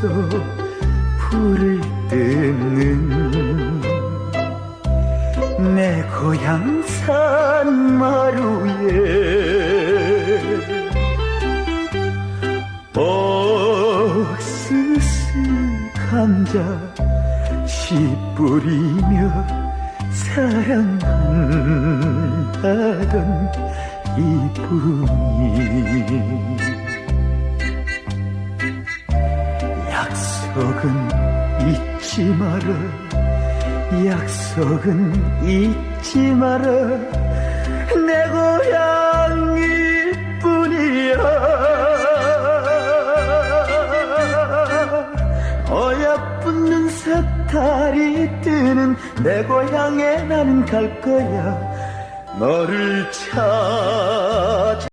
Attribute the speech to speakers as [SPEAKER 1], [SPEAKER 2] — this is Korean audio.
[SPEAKER 1] 숲에서 불을 뜯는 내 고향 산마루에 옥수수 감자 씨 뿌리며 사랑한다던 이분이 약속은 잊지 마라. 약속은 잊지 마라. 내 고향일 뿐이야. 어여쁜 사달이 뜨는 내 고향에 나는 갈 거야. 너를 찾아